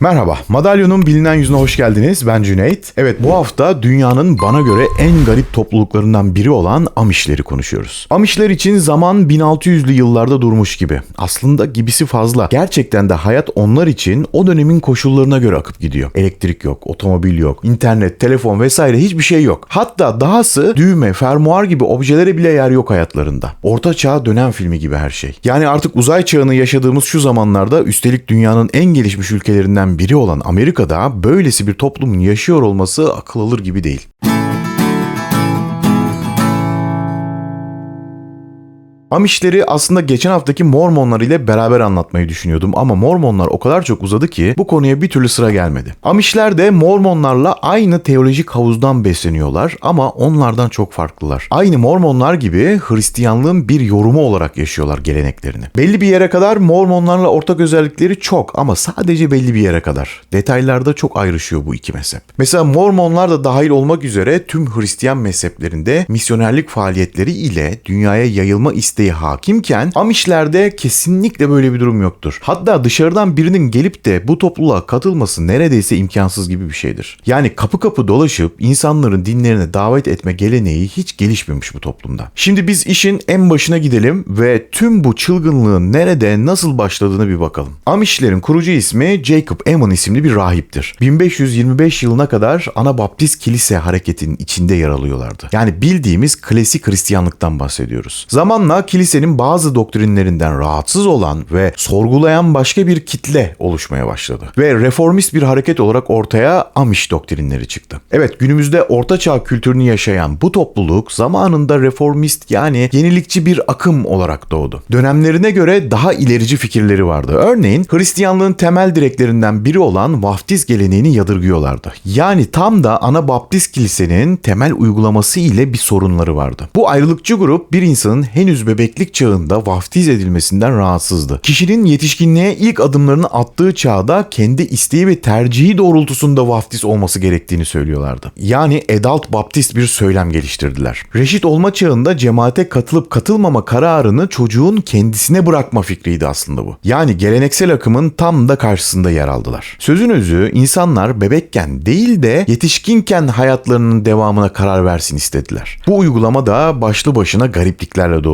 Merhaba, Madalyonun bilinen yüzüne hoş geldiniz. Ben Cüneyt. Evet, bu hafta dünyanın bana göre en garip topluluklarından biri olan Amişleri konuşuyoruz. Amişler için zaman 1600'lü yıllarda durmuş gibi. Aslında gibisi fazla. Gerçekten de hayat onlar için o dönemin koşullarına göre akıp gidiyor. Elektrik yok, otomobil yok, internet, telefon vesaire hiçbir şey yok. Hatta dahası düğme, fermuar gibi objelere bile yer yok hayatlarında. Orta çağ dönem filmi gibi her şey. Yani artık uzay çağını yaşadığımız şu zamanlarda üstelik dünyanın en gelişmiş ülkelerinden biri olan Amerika'da böylesi bir toplumun yaşıyor olması akıl alır gibi değil. Amişleri aslında geçen haftaki Mormonlar ile beraber anlatmayı düşünüyordum ama Mormonlar o kadar çok uzadı ki bu konuya bir türlü sıra gelmedi. Amişler de Mormonlarla aynı teolojik havuzdan besleniyorlar ama onlardan çok farklılar. Aynı Mormonlar gibi Hristiyanlığın bir yorumu olarak yaşıyorlar geleneklerini. Belli bir yere kadar Mormonlarla ortak özellikleri çok ama sadece belli bir yere kadar. Detaylarda çok ayrışıyor bu iki mezhep. Mesela Mormonlar da dahil olmak üzere tüm Hristiyan mezheplerinde misyonerlik faaliyetleri ile dünyaya yayılma isteği isteği hakimken Amişlerde kesinlikle böyle bir durum yoktur. Hatta dışarıdan birinin gelip de bu topluluğa katılması neredeyse imkansız gibi bir şeydir. Yani kapı kapı dolaşıp insanların dinlerine davet etme geleneği hiç gelişmemiş bu toplumda. Şimdi biz işin en başına gidelim ve tüm bu çılgınlığın nerede nasıl başladığını bir bakalım. Amişlerin kurucu ismi Jacob Ammon isimli bir rahiptir. 1525 yılına kadar Anabaptist Kilise hareketinin içinde yer alıyorlardı. Yani bildiğimiz klasik Hristiyanlıktan bahsediyoruz. Zamanla kilisenin bazı doktrinlerinden rahatsız olan ve sorgulayan başka bir kitle oluşmaya başladı. Ve reformist bir hareket olarak ortaya Amish doktrinleri çıktı. Evet günümüzde ortaçağ kültürünü yaşayan bu topluluk zamanında reformist yani yenilikçi bir akım olarak doğdu. Dönemlerine göre daha ilerici fikirleri vardı. Örneğin Hristiyanlığın temel direklerinden biri olan vaftiz geleneğini yadırgıyorlardı. Yani tam da ana baptist kilisenin temel uygulaması ile bir sorunları vardı. Bu ayrılıkçı grup bir insanın henüz bebeklik çağında vaftiz edilmesinden rahatsızdı. Kişinin yetişkinliğe ilk adımlarını attığı çağda kendi isteği ve tercihi doğrultusunda vaftiz olması gerektiğini söylüyorlardı. Yani adult baptist bir söylem geliştirdiler. Reşit olma çağında cemaate katılıp katılmama kararını çocuğun kendisine bırakma fikriydi aslında bu. Yani geleneksel akımın tam da karşısında yer aldılar. Sözün özü insanlar bebekken değil de yetişkinken hayatlarının devamına karar versin istediler. Bu uygulama da başlı başına garipliklerle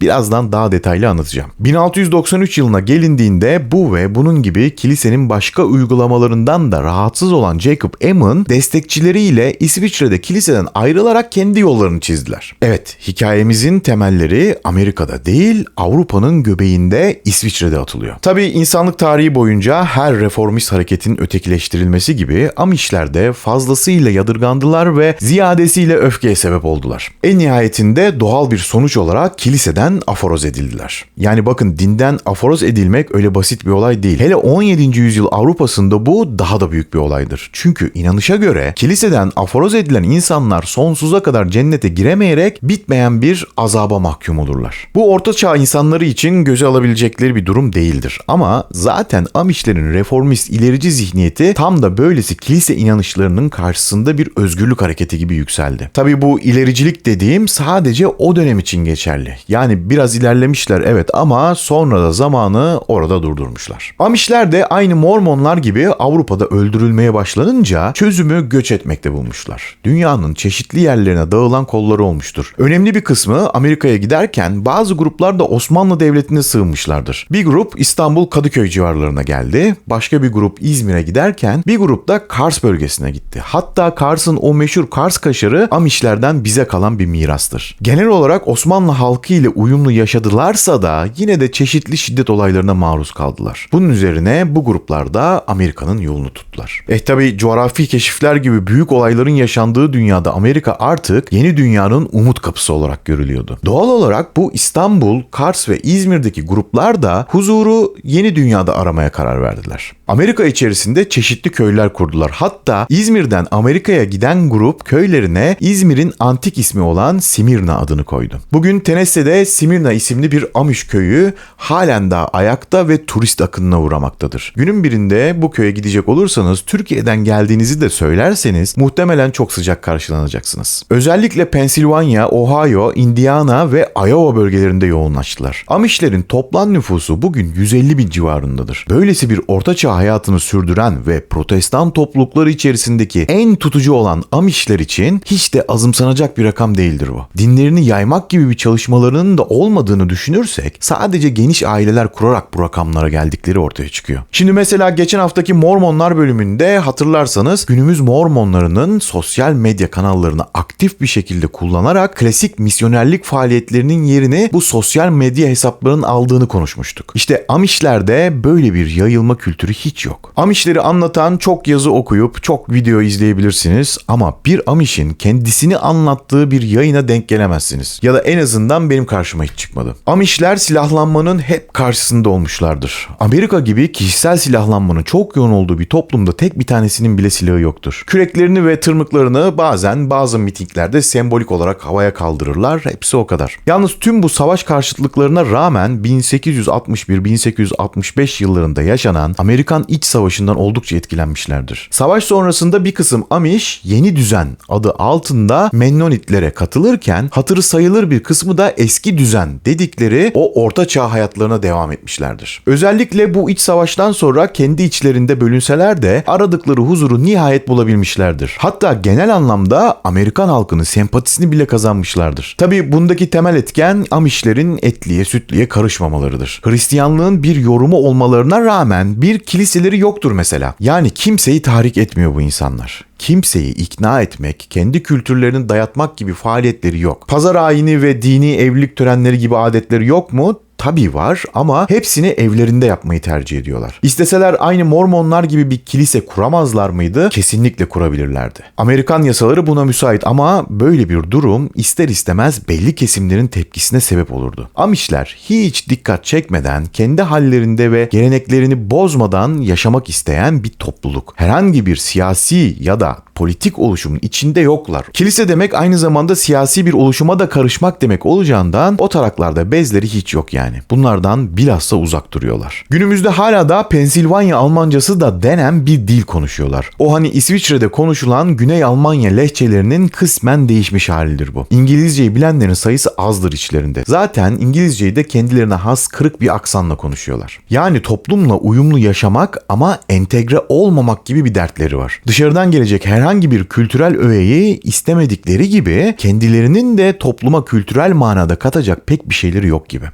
Birazdan daha detaylı anlatacağım. 1693 yılına gelindiğinde bu ve bunun gibi kilisenin başka uygulamalarından da rahatsız olan Jacob Ammon destekçileriyle İsviçre'de kiliseden ayrılarak kendi yollarını çizdiler. Evet, hikayemizin temelleri Amerika'da değil Avrupa'nın göbeğinde İsviçre'de atılıyor. Tabii insanlık tarihi boyunca her reformist hareketin ötekileştirilmesi gibi Amişler de fazlasıyla yadırgandılar ve ziyadesiyle öfkeye sebep oldular. En nihayetinde doğal bir sonuç olarak kiliseden aforoz edildiler. Yani bakın dinden aforoz edilmek öyle basit bir olay değil. Hele 17. yüzyıl Avrupa'sında bu daha da büyük bir olaydır. Çünkü inanışa göre kiliseden aforoz edilen insanlar sonsuza kadar cennete giremeyerek bitmeyen bir azaba mahkum olurlar. Bu orta çağ insanları için göze alabilecekleri bir durum değildir. Ama zaten Amişlerin reformist ilerici zihniyeti tam da böylesi kilise inanışlarının karşısında bir özgürlük hareketi gibi yükseldi. Tabi bu ilericilik dediğim sadece o dönem için geçerli. Yani biraz ilerlemişler evet ama sonra da zamanı orada durdurmuşlar. Amişler de aynı Mormonlar gibi Avrupa'da öldürülmeye başlanınca çözümü göç etmekte bulmuşlar. Dünyanın çeşitli yerlerine dağılan kolları olmuştur. Önemli bir kısmı Amerika'ya giderken bazı gruplar da Osmanlı Devleti'ne sığınmışlardır. Bir grup İstanbul Kadıköy civarlarına geldi. Başka bir grup İzmir'e giderken bir grup da Kars bölgesine gitti. Hatta Kars'ın o meşhur Kars kaşarı Amişlerden bize kalan bir mirastır. Genel olarak Osmanlı halkı ile uyumlu yaşadılarsa da yine de çeşitli şiddet olaylarına maruz kaldılar. Bunun üzerine bu gruplar da Amerika'nın yolunu tuttular. Eh tabi coğrafi keşifler gibi büyük olayların yaşandığı dünyada Amerika artık yeni dünyanın umut kapısı olarak görülüyordu. Doğal olarak bu İstanbul, Kars ve İzmir'deki gruplar da huzuru yeni dünyada aramaya karar verdiler. Amerika içerisinde çeşitli köyler kurdular. Hatta İzmir'den Amerika'ya giden grup köylerine İzmir'in antik ismi olan Simirna adını koydu. Bugün Tennessee'de Simirna isimli bir Amish köyü halen daha ayakta ve turist akınına uğramaktadır. Günün birinde bu köye gidecek olursanız Türkiye'den geldiğinizi de söylerseniz muhtemelen çok sıcak karşılanacaksınız. Özellikle Pensilvanya, Ohio, Indiana ve Iowa bölgelerinde yoğunlaştılar. Amishlerin toplam nüfusu bugün 150 bin civarındadır. Böylesi bir ortaçağ çağ hayatını sürdüren ve protestan toplulukları içerisindeki en tutucu olan Amişler için hiç de azımsanacak bir rakam değildir bu. Dinlerini yaymak gibi bir çalışmalarının da olmadığını düşünürsek sadece geniş aileler kurarak bu rakamlara geldikleri ortaya çıkıyor. Şimdi mesela geçen haftaki Mormonlar bölümünde hatırlarsanız günümüz Mormonlarının sosyal medya kanallarını aktif bir şekilde kullanarak klasik misyonerlik faaliyetlerinin yerini bu sosyal medya hesaplarının aldığını konuşmuştuk. İşte Amişlerde böyle bir yayılma kültürü hiç yok. Amişleri anlatan çok yazı okuyup çok video izleyebilirsiniz ama bir Amiş'in kendisini anlattığı bir yayına denk gelemezsiniz. Ya da en azından benim karşıma hiç çıkmadı. Amişler silahlanmanın hep karşısında olmuşlardır. Amerika gibi kişisel silahlanmanın çok yoğun olduğu bir toplumda tek bir tanesinin bile silahı yoktur. Küreklerini ve tırmıklarını bazen bazı mitinglerde sembolik olarak havaya kaldırırlar. Hepsi o kadar. Yalnız tüm bu savaş karşıtlıklarına rağmen 1861-1865 yıllarında yaşanan Amerikan İç Savaşı'ndan oldukça etkilenmişlerdir. Savaş sonrasında bir kısım Amish yeni düzen adı altında Mennonitlere katılırken hatırı sayılır bir kısmı da eski düzen dedikleri o orta çağ hayatlarına devam etmişlerdir. Özellikle bu iç savaştan sonra kendi içlerinde bölünseler de aradıkları huzuru nihayet bulabilmişlerdir. Hatta genel anlamda Amerikan halkının sempatisini bile kazanmışlardır. Tabi bundaki temel etken Amishlerin etliye sütliye karışmamalarıdır. Hristiyanlığın bir yorumu olmalarına rağmen bir kiliseleri yoktur mesela. Yani kimseyi tahrik etmiyor bu insanlar kimseyi ikna etmek, kendi kültürlerini dayatmak gibi faaliyetleri yok. Pazar ayini ve dini evlilik törenleri gibi adetleri yok mu? Tabii var ama hepsini evlerinde yapmayı tercih ediyorlar. İsteseler aynı Mormonlar gibi bir kilise kuramazlar mıydı? Kesinlikle kurabilirlerdi. Amerikan yasaları buna müsait ama böyle bir durum ister istemez belli kesimlerin tepkisine sebep olurdu. Amişler hiç dikkat çekmeden kendi hallerinde ve geleneklerini bozmadan yaşamak isteyen bir topluluk. Herhangi bir siyasi ya da politik oluşumun içinde yoklar. Kilise demek aynı zamanda siyasi bir oluşuma da karışmak demek olacağından o taraklarda bezleri hiç yok yani. Bunlardan bilhassa uzak duruyorlar. Günümüzde hala da Pensilvanya Almancası da denen bir dil konuşuyorlar. O hani İsviçre'de konuşulan Güney Almanya lehçelerinin kısmen değişmiş halidir bu. İngilizceyi bilenlerin sayısı azdır içlerinde. Zaten İngilizceyi de kendilerine has kırık bir aksanla konuşuyorlar. Yani toplumla uyumlu yaşamak ama entegre olmamak gibi bir dertleri var. Dışarıdan gelecek herhangi bir kültürel öğeyi istemedikleri gibi kendilerinin de topluma kültürel manada katacak pek bir şeyleri yok gibi.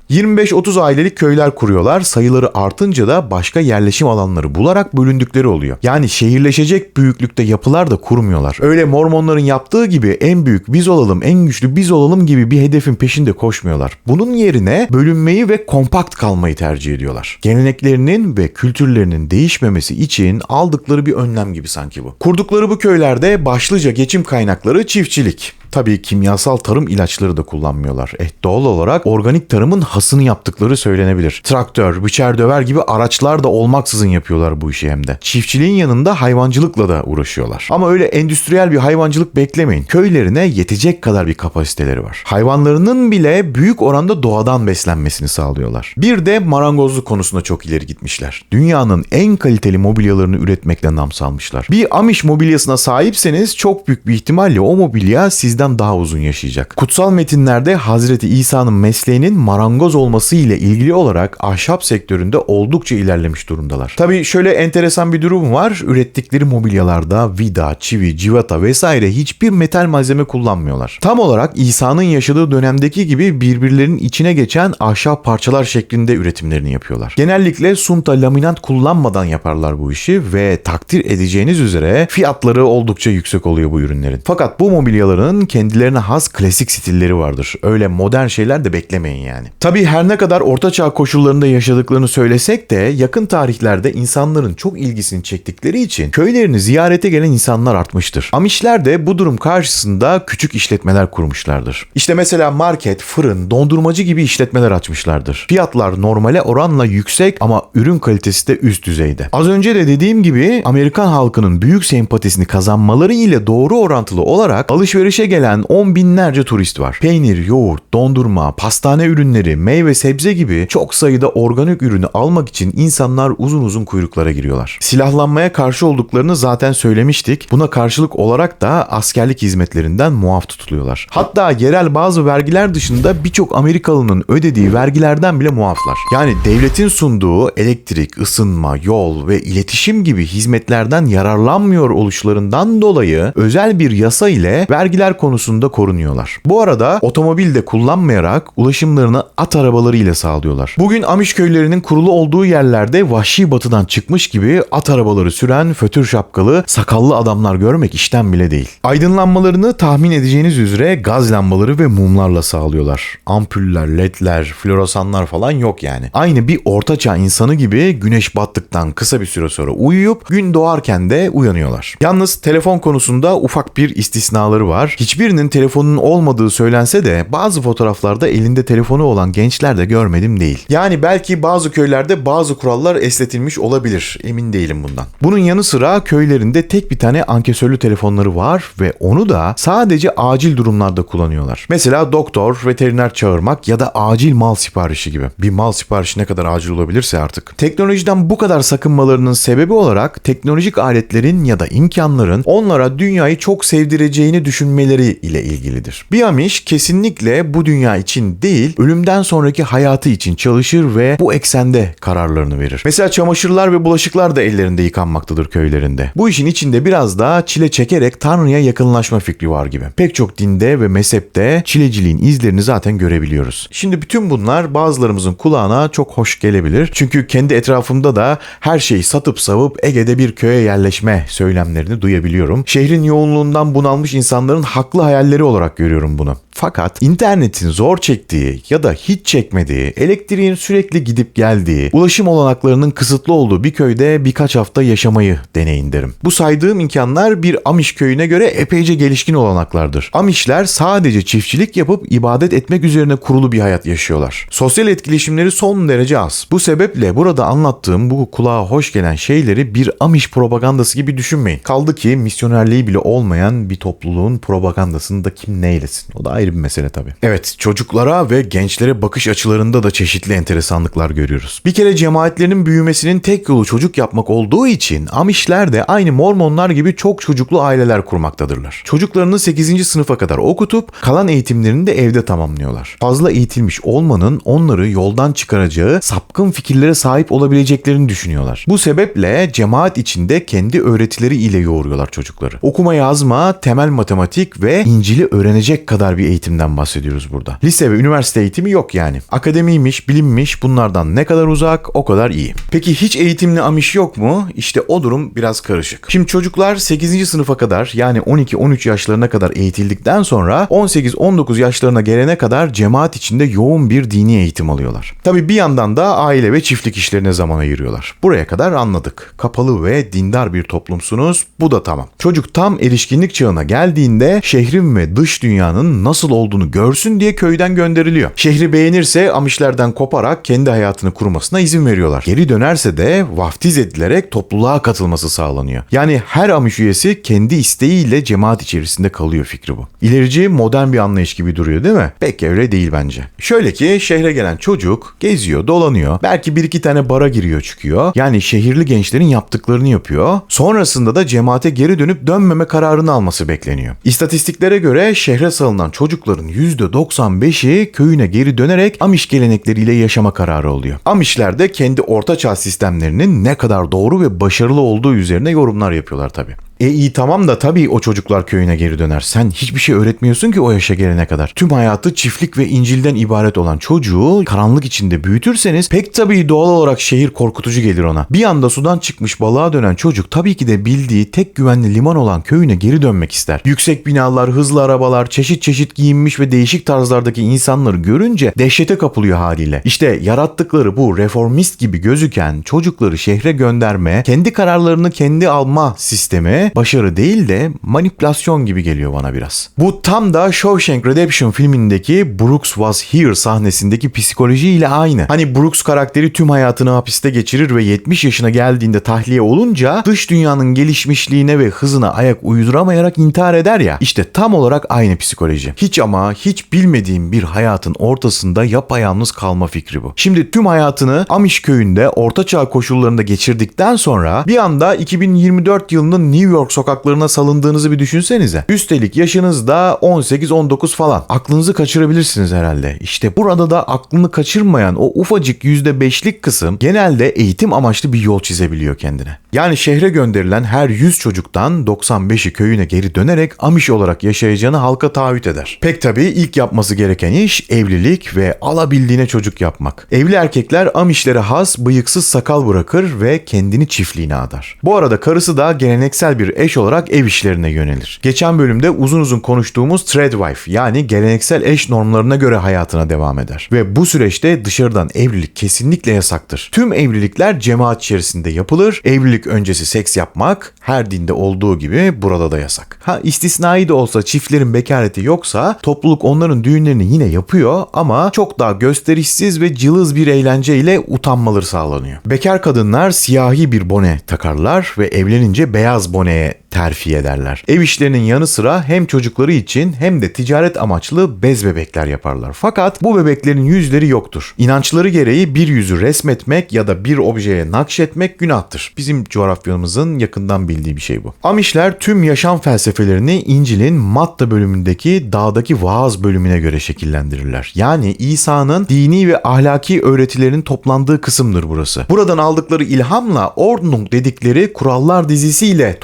25-30 ailelik köyler kuruyorlar. Sayıları artınca da başka yerleşim alanları bularak bölündükleri oluyor. Yani şehirleşecek büyüklükte yapılar da kurmuyorlar. Öyle Mormonların yaptığı gibi en büyük biz olalım, en güçlü biz olalım gibi bir hedefin peşinde koşmuyorlar. Bunun yerine bölünmeyi ve kompakt kalmayı tercih ediyorlar. Geleneklerinin ve kültürlerinin değişmemesi için aldıkları bir önlem gibi sanki bu. Kurdukları bu köylerde başlıca geçim kaynakları çiftçilik. Tabii kimyasal tarım ilaçları da kullanmıyorlar. Eh doğal olarak organik tarımın hasını yaptıkları söylenebilir. Traktör, biçer döver gibi araçlar da olmaksızın yapıyorlar bu işi hem de. Çiftçiliğin yanında hayvancılıkla da uğraşıyorlar. Ama öyle endüstriyel bir hayvancılık beklemeyin. Köylerine yetecek kadar bir kapasiteleri var. Hayvanlarının bile büyük oranda doğadan beslenmesini sağlıyorlar. Bir de marangozluk konusunda çok ileri gitmişler. Dünyanın en kaliteli mobilyalarını üretmekle nam salmışlar. Bir Amish mobilyasına sahipseniz çok büyük bir ihtimalle o mobilya sizden daha uzun yaşayacak. Kutsal metinlerde Hazreti İsa'nın mesleğinin marangoz olması ile ilgili olarak ahşap sektöründe oldukça ilerlemiş durumdalar. Tabi şöyle enteresan bir durum var. Ürettikleri mobilyalarda vida, çivi, civata vesaire hiçbir metal malzeme kullanmıyorlar. Tam olarak İsa'nın yaşadığı dönemdeki gibi birbirlerinin içine geçen ahşap parçalar şeklinde üretimlerini yapıyorlar. Genellikle sunta laminat kullanmadan yaparlar bu işi ve takdir edeceğiniz üzere fiyatları oldukça yüksek oluyor bu ürünlerin. Fakat bu mobilyaların kendilerine has klasik stilleri vardır. Öyle modern şeyler de beklemeyin yani. Tabii her ne kadar ortaçağ koşullarında yaşadıklarını söylesek de yakın tarihlerde insanların çok ilgisini çektikleri için köylerini ziyarete gelen insanlar artmıştır. Amişler de bu durum karşısında küçük işletmeler kurmuşlardır. İşte mesela market, fırın, dondurmacı gibi işletmeler açmışlardır. Fiyatlar normale oranla yüksek ama ürün kalitesi de üst düzeyde. Az önce de dediğim gibi Amerikan halkının büyük sempatisini kazanmaları ile doğru orantılı olarak alışverişe gelen gelen on binlerce turist var. Peynir, yoğurt, dondurma, pastane ürünleri, meyve, sebze gibi çok sayıda organik ürünü almak için insanlar uzun uzun kuyruklara giriyorlar. Silahlanmaya karşı olduklarını zaten söylemiştik. Buna karşılık olarak da askerlik hizmetlerinden muaf tutuluyorlar. Hatta yerel bazı vergiler dışında birçok Amerikalının ödediği vergilerden bile muaflar. Yani devletin sunduğu elektrik, ısınma, yol ve iletişim gibi hizmetlerden yararlanmıyor oluşlarından dolayı özel bir yasa ile vergiler konusunda korunuyorlar. Bu arada otomobil de kullanmayarak ulaşımlarını at arabaları ile sağlıyorlar. Bugün Amiş köylerinin kurulu olduğu yerlerde vahşi batıdan çıkmış gibi at arabaları süren fötür şapkalı sakallı adamlar görmek işten bile değil. Aydınlanmalarını tahmin edeceğiniz üzere gaz lambaları ve mumlarla sağlıyorlar. Ampuller, ledler, floresanlar falan yok yani. Aynı bir ortaçağ insanı gibi güneş battıktan kısa bir süre sonra uyuyup gün doğarken de uyanıyorlar. Yalnız telefon konusunda ufak bir istisnaları var. Hiçbirinin telefonunun olmadığı söylense de bazı fotoğraflarda elinde telefonu olan gençler de görmedim değil. Yani belki bazı köylerde bazı kurallar esnetilmiş olabilir. Emin değilim bundan. Bunun yanı sıra köylerinde tek bir tane ankesörlü telefonları var ve onu da sadece acil durumlarda kullanıyorlar. Mesela doktor, veteriner çağırmak ya da acil mal siparişi gibi. Bir mal siparişi ne kadar acil olabilirse artık. Teknolojiden bu kadar sakınmalarının sebebi olarak teknolojik aletlerin ya da imkanların onlara dünyayı çok sevdireceğini düşünmeleri ile ilgilidir. Bir Amish kesinlikle bu dünya için değil, ölümden sonraki hayatı için çalışır ve bu eksende kararlarını verir. Mesela çamaşırlar ve bulaşıklar da ellerinde yıkanmaktadır köylerinde. Bu işin içinde biraz daha çile çekerek Tanrı'ya yakınlaşma fikri var gibi. Pek çok dinde ve mezhepte çileciliğin izlerini zaten görebiliyoruz. Şimdi bütün bunlar bazılarımızın kulağına çok hoş gelebilir. Çünkü kendi etrafımda da her şeyi satıp savup Ege'de bir köye yerleşme söylemlerini duyabiliyorum. Şehrin yoğunluğundan bunalmış insanların haklı hayalleri olarak görüyorum bunu. Fakat internetin zor çektiği ya da hiç çekmediği, elektriğin sürekli gidip geldiği, ulaşım olanaklarının kısıtlı olduğu bir köyde birkaç hafta yaşamayı deneyin derim. Bu saydığım imkanlar bir Amish köyüne göre epeyce gelişkin olanaklardır. Amishler sadece çiftçilik yapıp ibadet etmek üzerine kurulu bir hayat yaşıyorlar. Sosyal etkileşimleri son derece az. Bu sebeple burada anlattığım bu kulağa hoş gelen şeyleri bir Amish propagandası gibi düşünmeyin. Kaldı ki misyonerliği bile olmayan bir topluluğun propagandasını da kim neylesin. O da ayrı bir mesele tabii. Evet çocuklara ve gençlere bakış açılarında da çeşitli enteresanlıklar görüyoruz. Bir kere cemaatlerin büyümesinin tek yolu çocuk yapmak olduğu için Amishler de aynı Mormonlar gibi çok çocuklu aileler kurmaktadırlar. Çocuklarını 8. sınıfa kadar okutup kalan eğitimlerini de evde tamamlıyorlar. Fazla eğitilmiş olmanın onları yoldan çıkaracağı sapkın fikirlere sahip olabileceklerini düşünüyorlar. Bu sebeple cemaat içinde kendi öğretileri ile yoğuruyorlar çocukları. Okuma yazma, temel matematik ve İncil'i öğrenecek kadar bir eğitimden bahsediyoruz burada. Lise ve üniversite eğitimi yok yani. Akademiymiş, bilimmiş bunlardan ne kadar uzak o kadar iyi. Peki hiç eğitimli amiş yok mu? İşte o durum biraz karışık. Şimdi çocuklar 8. sınıfa kadar yani 12-13 yaşlarına kadar eğitildikten sonra 18-19 yaşlarına gelene kadar cemaat içinde yoğun bir dini eğitim alıyorlar. Tabi bir yandan da aile ve çiftlik işlerine zaman ayırıyorlar. Buraya kadar anladık. Kapalı ve dindar bir toplumsunuz. Bu da tamam. Çocuk tam erişkinlik çağına geldiğinde şehrin ve dış dünyanın nasıl olduğunu görsün diye köyden gönderiliyor. Şehri beğenirse Amişlerden koparak kendi hayatını kurmasına izin veriyorlar. Geri dönerse de vaftiz edilerek topluluğa katılması sağlanıyor. Yani her Amiş üyesi kendi isteğiyle cemaat içerisinde kalıyor fikri bu. İlerici modern bir anlayış gibi duruyor değil mi? Pek öyle değil bence. Şöyle ki şehre gelen çocuk geziyor, dolanıyor. Belki bir iki tane bara giriyor çıkıyor. Yani şehirli gençlerin yaptıklarını yapıyor. Sonrasında da cemaate geri dönüp dönmeme kararını alması bekleniyor. İstatistiklere göre şehre salınan çocukların %95'i köyüne geri dönerek Amiş gelenekleriyle yaşama kararı oluyor. Amişler de kendi ortaçağ sistemlerinin ne kadar doğru ve başarılı olduğu üzerine yorumlar yapıyorlar tabii. E iyi tamam da tabii o çocuklar köyüne geri döner. Sen hiçbir şey öğretmiyorsun ki o yaşa gelene kadar. Tüm hayatı çiftlik ve İncil'den ibaret olan çocuğu karanlık içinde büyütürseniz pek tabii doğal olarak şehir korkutucu gelir ona. Bir anda sudan çıkmış balığa dönen çocuk tabii ki de bildiği tek güvenli liman olan köyüne geri dönmek ister. Yüksek binalar, hızlı arabalar, çeşit çeşit giyinmiş ve değişik tarzlardaki insanları görünce dehşete kapılıyor haliyle. İşte yarattıkları bu reformist gibi gözüken çocukları şehre gönderme, kendi kararlarını kendi alma sistemi başarı değil de manipülasyon gibi geliyor bana biraz. Bu tam da Shawshank Redemption filmindeki Brooks Was Here sahnesindeki psikolojiyle aynı. Hani Brooks karakteri tüm hayatını hapiste geçirir ve 70 yaşına geldiğinde tahliye olunca dış dünyanın gelişmişliğine ve hızına ayak uyduramayarak intihar eder ya. İşte tam olarak aynı psikoloji. Hiç ama hiç bilmediğim bir hayatın ortasında yapayalnız kalma fikri bu. Şimdi tüm hayatını Amish köyünde ortaçağ koşullarında geçirdikten sonra bir anda 2024 yılının New York sokaklarına salındığınızı bir düşünsenize. Üstelik yaşınız da 18-19 falan. Aklınızı kaçırabilirsiniz herhalde. İşte burada da aklını kaçırmayan o ufacık %5'lik kısım genelde eğitim amaçlı bir yol çizebiliyor kendine. Yani şehre gönderilen her 100 çocuktan 95'i köyüne geri dönerek Amish olarak yaşayacağını halka taahhüt eder. Pek tabii ilk yapması gereken iş evlilik ve alabildiğine çocuk yapmak. Evli erkekler Amish'lere has bıyıksız sakal bırakır ve kendini çiftliğine adar. Bu arada karısı da geleneksel bir eş olarak ev işlerine yönelir. Geçen bölümde uzun uzun konuştuğumuz threadwife yani geleneksel eş normlarına göre hayatına devam eder. Ve bu süreçte dışarıdan evlilik kesinlikle yasaktır. Tüm evlilikler cemaat içerisinde yapılır. Evlilik öncesi seks yapmak her dinde olduğu gibi burada da yasak. Ha istisnai de olsa çiftlerin bekareti yoksa topluluk onların düğünlerini yine yapıyor ama çok daha gösterişsiz ve cılız bir eğlence ile utanmaları sağlanıyor. Bekar kadınlar siyahi bir bone takarlar ve evlenince beyaz boneye terfi ederler. Ev işlerinin yanı sıra hem çocukları için hem de ticaret amaçlı bez bebekler yaparlar. Fakat bu bebeklerin yüzleri yoktur. İnançları gereği bir yüzü resmetmek ya da bir objeye nakşetmek günahtır. Bizim coğrafyamızın yakından bildiği bir şey bu. Amişler tüm yaşam felsefelerini İncil'in Matta bölümündeki dağdaki vaaz bölümüne göre şekillendirirler. Yani İsa'nın dini ve ahlaki öğretilerinin toplandığı kısımdır burası. Buradan aldıkları ilhamla Ordnung dedikleri kurallar dizisiyle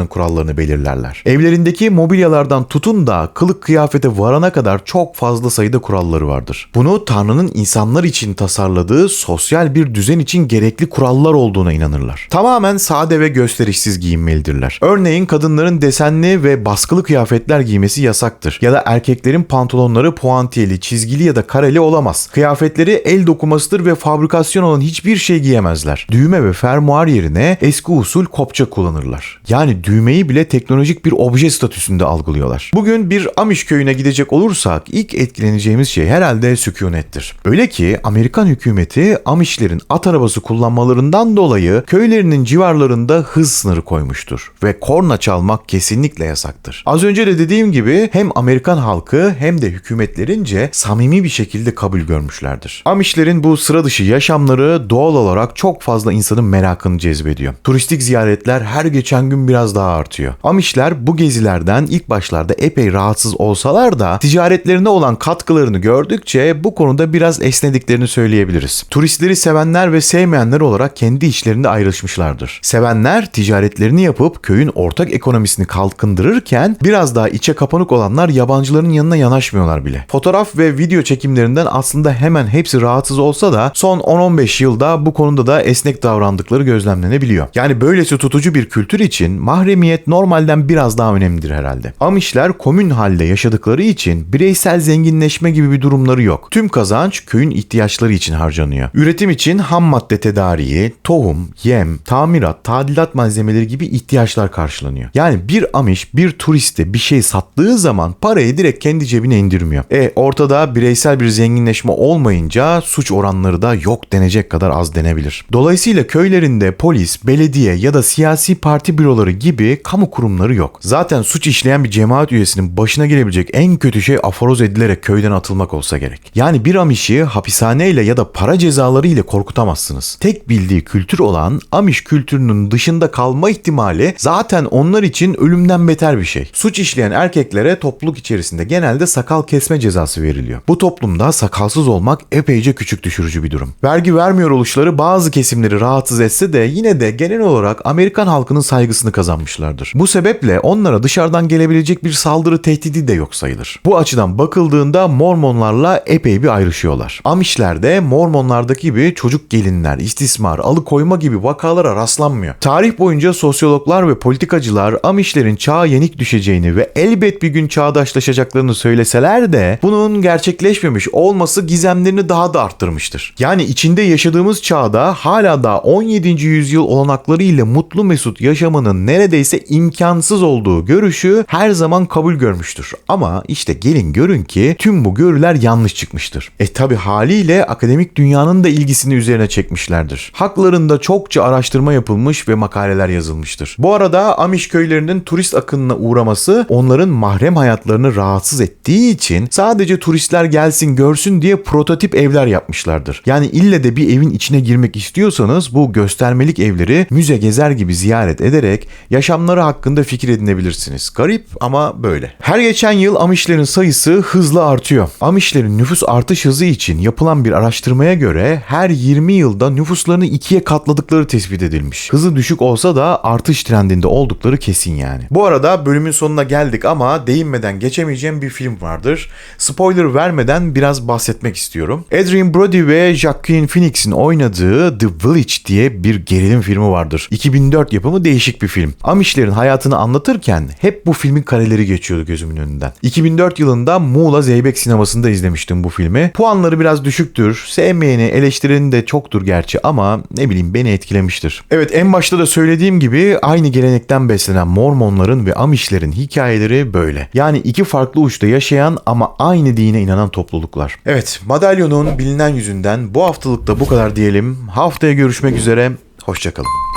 topluluklarının kurallarını belirlerler. Evlerindeki mobilyalardan tutun da kılık kıyafete varana kadar çok fazla sayıda kuralları vardır. Bunu Tanrı'nın insanlar için tasarladığı sosyal bir düzen için gerekli kurallar olduğuna inanırlar. Tamamen sade ve gösterişsiz giyinmelidirler. Örneğin kadınların desenli ve baskılı kıyafetler giymesi yasaktır. Ya da erkeklerin pantolonları puantiyeli, çizgili ya da kareli olamaz. Kıyafetleri el dokumasıdır ve fabrikasyon olan hiçbir şey giyemezler. Düğme ve fermuar yerine eski usul kopça kullanırlar. Yani düğmeyi bile teknolojik bir obje statüsünde algılıyorlar. Bugün bir Amish köyüne gidecek olursak ilk etkileneceğimiz şey herhalde sükunettir. Öyle ki Amerikan hükümeti Amishlerin at arabası kullanmalarından dolayı köylerinin civarlarında hız sınırı koymuştur ve korna çalmak kesinlikle yasaktır. Az önce de dediğim gibi hem Amerikan halkı hem de hükümetlerince samimi bir şekilde kabul görmüşlerdir. Amishlerin bu sıra dışı yaşamları doğal olarak çok fazla insanın merakını cezbediyor. Turistik ziyaretler her geçen gün biraz daha artıyor. Amishler bu gezilerden ilk başlarda epey rahatsız olsalar da ticaretlerine olan katkılarını gördükçe bu konuda biraz esnediklerini söyleyebiliriz. Turistleri sevenler ve sevmeyenler olarak kendi işlerinde ayrışmışlardır. Sevenler ticaretlerini yapıp köyün ortak ekonomisini kalkındırırken biraz daha içe kapanık olanlar yabancıların yanına yanaşmıyorlar bile. Fotoğraf ve video çekimlerinden aslında hemen hepsi rahatsız olsa da son 10-15 yılda bu konuda da esnek davrandıkları gözlemlenebiliyor. Yani böylesi tutucu bir kültür için mahremiyet normalden biraz daha önemlidir herhalde. Amişler komün halde yaşadıkları için bireysel zenginleşme gibi bir durumları yok. Tüm kazanç köyün ihtiyaçları için harcanıyor. Üretim için ham madde tedariği, tohum, yem, tamirat, tadilat malzemeleri gibi ihtiyaçlar karşılanıyor. Yani bir Amiş bir turiste bir şey sattığı zaman parayı direkt kendi cebine indirmiyor. E ortada bireysel bir zenginleşme olmayınca suç oranları da yok denecek kadar az denebilir. Dolayısıyla köylerinde polis, belediye ya da siyasi parti büroları gibi kamu kurumları yok. Zaten suç işleyen bir cemaat üyesinin başına gelebilecek en kötü şey aforoz edilerek köyden atılmak olsa gerek. Yani bir Amiş'i hapishaneyle ya da para cezaları ile korkutamazsınız. Tek bildiği kültür olan Amiş kültürünün dışında kalma ihtimali zaten onlar için ölümden beter bir şey. Suç işleyen erkeklere topluluk içerisinde genelde sakal kesme cezası veriliyor. Bu toplumda sakalsız olmak epeyce küçük düşürücü bir durum. Vergi vermiyor oluşları bazı kesimleri rahatsız etse de yine de genel olarak Amerikan halkının saygısını kazanmışlardır. Bu sebeple onlara dışarıdan gelebilecek bir saldırı tehdidi de yok sayılır. Bu açıdan bakıldığında Mormonlarla epey bir ayrışıyorlar. Amişler de Mormonlardaki gibi çocuk gelinler, istismar, alıkoyma gibi vakalara rastlanmıyor. Tarih boyunca sosyologlar ve politikacılar Amişlerin çağa yenik düşeceğini ve elbet bir gün çağdaşlaşacaklarını söyleseler de bunun gerçekleşmemiş olması gizemlerini daha da arttırmıştır. Yani içinde yaşadığımız çağda hala da 17. yüzyıl olanakları ile mutlu mesut yaşamanın nerede neredeyse imkansız olduğu görüşü her zaman kabul görmüştür. Ama işte gelin görün ki tüm bu görüler yanlış çıkmıştır. E tabi haliyle akademik dünyanın da ilgisini üzerine çekmişlerdir. Haklarında çokça araştırma yapılmış ve makaleler yazılmıştır. Bu arada Amish köylerinin turist akınına uğraması onların mahrem hayatlarını rahatsız ettiği için sadece turistler gelsin görsün diye prototip evler yapmışlardır. Yani ille de bir evin içine girmek istiyorsanız bu göstermelik evleri müze gezer gibi ziyaret ederek yaşamları hakkında fikir edinebilirsiniz. Garip ama böyle. Her geçen yıl Amishlerin sayısı hızla artıyor. Amishlerin nüfus artış hızı için yapılan bir araştırmaya göre her 20 yılda nüfuslarını ikiye katladıkları tespit edilmiş. Hızı düşük olsa da artış trendinde oldukları kesin yani. Bu arada bölümün sonuna geldik ama değinmeden geçemeyeceğim bir film vardır. Spoiler vermeden biraz bahsetmek istiyorum. Adrian Brody ve Joaquin Phoenix'in oynadığı The Village diye bir gerilim filmi vardır. 2004 yapımı değişik bir film. Amishlerin hayatını anlatırken hep bu filmin kareleri geçiyordu gözümün önünden. 2004 yılında Muğla Zeybek sinemasında izlemiştim bu filmi. Puanları biraz düşüktür. Sevmeyeni, eleştireni de çoktur gerçi ama ne bileyim beni etkilemiştir. Evet en başta da söylediğim gibi aynı gelenekten beslenen Mormonların ve Amishlerin hikayeleri böyle. Yani iki farklı uçta yaşayan ama aynı dine inanan topluluklar. Evet madalyonun bilinen yüzünden bu haftalıkta bu kadar diyelim. Haftaya görüşmek üzere. Hoşçakalın.